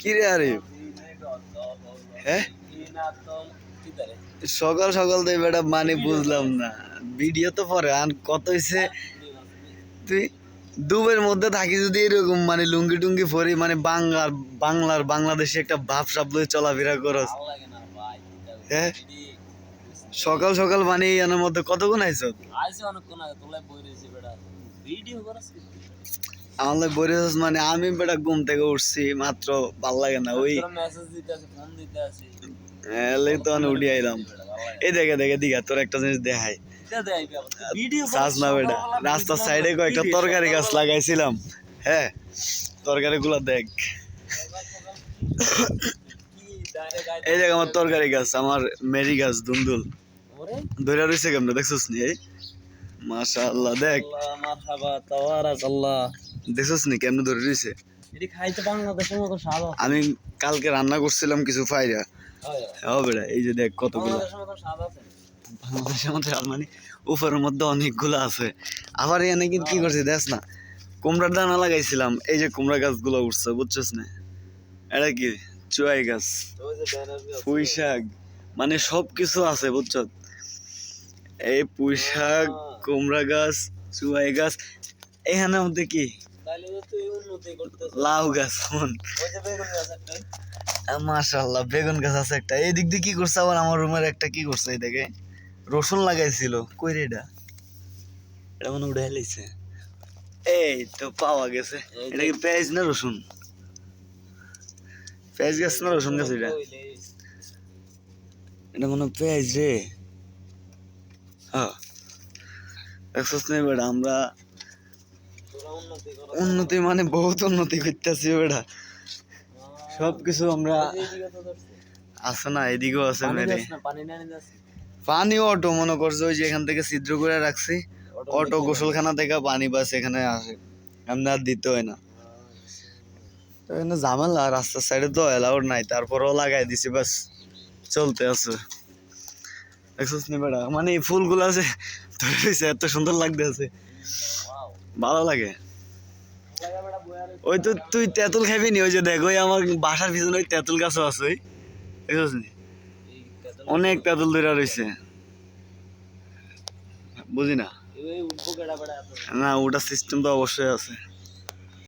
কি রে আরে হ্যাঁ? সকাল সকাল তো বেটা মানে বুঝলাম না। ভিডিও তো পরে আন কত হয়েছে তুই দুবের মধ্যে থাকি যদি এরকম মানে লুঙ্গি টুঙ্গি পরি মানে বাংলার বাংলার বাংলাদেশে একটা ভাব সাপ চলাফেরা করস। হ্যাঁ? সকাল সকাল মানে এর মধ্যে কতক্ষণ আইস আমাদের বরিস মানে আমি বেটা ঘুম থেকে উঠছি মাত্র ভালো লাগে না ওই এলে তো আমি উঠে আইলাম। এই দেখে দেখে দিঘা তোর একটা জিনিস দেখাই। চাষ না বেটা রাস্তার সাইডে কয়েকটা তরকারি গাছ লাগাইছিলাম। হ্যাঁ তরকারি গুলা দেখ। এই দেখ আমার তরকারি গাছ আমার মেরি গাছ দুন্দুল। ধরে রয়েছে কেমন দেখছিস নি এই? মাশাআল্লাহ দেখ। দেখছিস নি কেমন ধরে রয়েছে। আমি কালকে রান্না করছিলাম কিছু ফাইরা। এই যে দেখ কতগুলো। বাংলাদেশের আছে। মধ্যে মানে উপরের মধ্যে অনেকগুলো আছে। আবার এখানে কিন্তু কি করছি দেখ না। কুমড়ার দানা লাগাইছিলাম এই যে কুমড়া গাছগুলো উঠছে বুঝছিস না? এটা কি? চুয়াই গাছ। পুঁই শাক মানে সব কিছু আছে বুঝছ? এই পুঁই শাক কুমড়া গাছ চুয়াই গাছ এখানের মধ্যে কি। লাউ গাছ বেগুন গাছ মাশাল্লাহ বেগুন গাছ আছে একটা। এই দিক দিয়ে কি করছে আবার? আমার রুমের একটা কি করছে এই দেখে রসুন লাগাইছিল কই রে এটা? এটা মনে উঠে এই তো পাওয়া গেছে। এটা কি পেঁয়াজ না রসুন? পেঁয়াজ গাছ না রসুন গাছ এটা? এটা মনে পেঁয়াজ রে। হ্যাঁ। দেখছিস না বেটা আমরা উন্নতি মানে বহুত উন্নতি করতেছি বেটা। সব কিছু আমরা। আছে না এদিকেও আছে পানি মেরে পানি অটো মনে করছে ওই যে এখান থেকে ছিদ্র করে রাখছি? অটো গোসলখানা থেকে পানি বাস এখানে আসে। আমরা আর দিতে হয় না। ঝামেলা রাস্তার সাইডে তো অ্যালাউড নাই, তারপরেও লাগাই দিছি, বাস চলতে আছে। বেটা মানে এই ফুলগুলো আছে ধরে এত সুন্দর লাগতে আছে। ভালো লাগে। ওই তো তুই তেঁতুল খাবি নি, ওই যে দেখ, ওই আমার বাসার পিছনে ওই তেঁতুল গাছও আছে, ওই। নি অনেক তেঁতুল ধরে রয়েছে। বুঝি না? না ওটা সিস্টেম তো অবশ্যই আছে।